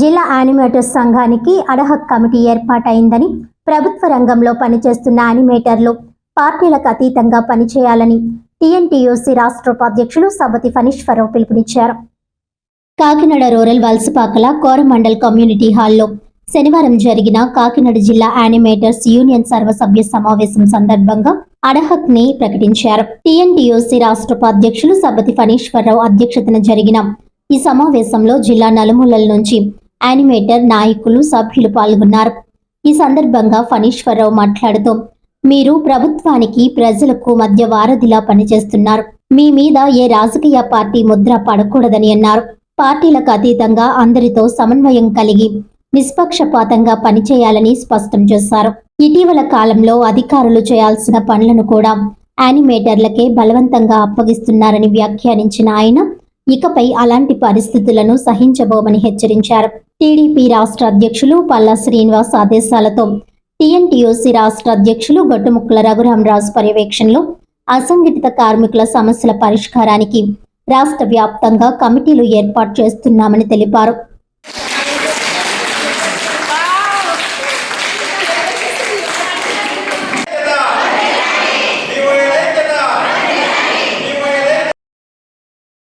జిల్లా యానిమేటర్స్ సంఘానికి ad hoc committee ఏర్పాటైందని ప్రభుత్వ రంగంలో పనిచేస్తున్న యానిమేటర్లు పార్టీలకు అతీతంగా పనిచేయాలని టీఎన్టీయూసీ రాష్ట్ర ఉపాధ్యక్షులు సబతి ఫణీశ్వరరావు పిలుపునిచ్చారు. Kakinada rural Valasapakala Coromandel community హాల్లో శనివారం జరిగిన కాకినాడ జిల్లా యానిమేటర్స్ యూనియన్ సర్వసభ్య సమావేశం సందర్భంగా అడహక్ని ప్రకటించారు. టీఎన్టీయూసీ రాష్ట్ర ఉపాధ్యక్షులు సబతి ఫణీశ్వరరావు అధ్యక్షతన జరిగిన ఈ సమావేశంలో జిల్లా నలుమూలల నుంచి యానిమేటర్ నాయకులు సభ్యులు పాల్గొన్నారు. ఈ సందర్భంగా ఫణీశ్వరరావు మాట్లాడుతూ మీరు ప్రభుత్వానికి ప్రజలకు మధ్య వారధిలా పనిచేస్తున్నారు. మీ మీద ఏ రాజకీయ పార్టీ ముద్ర పడకూడదని అన్నారు. పార్టీలకు అతీతంగా అందరితో సమన్వయం కలిగి నిష్పక్షపాతంగా పనిచేయాలని స్పష్టం చేశారు. ఇటీవల కాలంలో అధికారులు చేయాల్సిన పనులను కూడా యానిమేటర్లకే బలవంతంగా అప్పగిస్తున్నారని వ్యాఖ్యానించిన ఆయన ఇకపై అలాంటి పరిస్థితులను సహించబోమని హెచ్చరించారు. టీడీపీ రాష్ట్ర అధ్యక్షులు పల్లా శ్రీనివాస్ ఆదేశాలతో టీఎన్టీయూసీ రాష్ట్ర అధ్యక్షులు గొట్టుముక్కల రఘురామరాజు పర్యవేక్షణలో అసంఘటిత కార్మికుల సమస్యల పరిష్కారానికి రాష్ట్ర వ్యాప్తంగా కమిటీలు ఏర్పాటు చేస్తున్నామని తెలిపారు.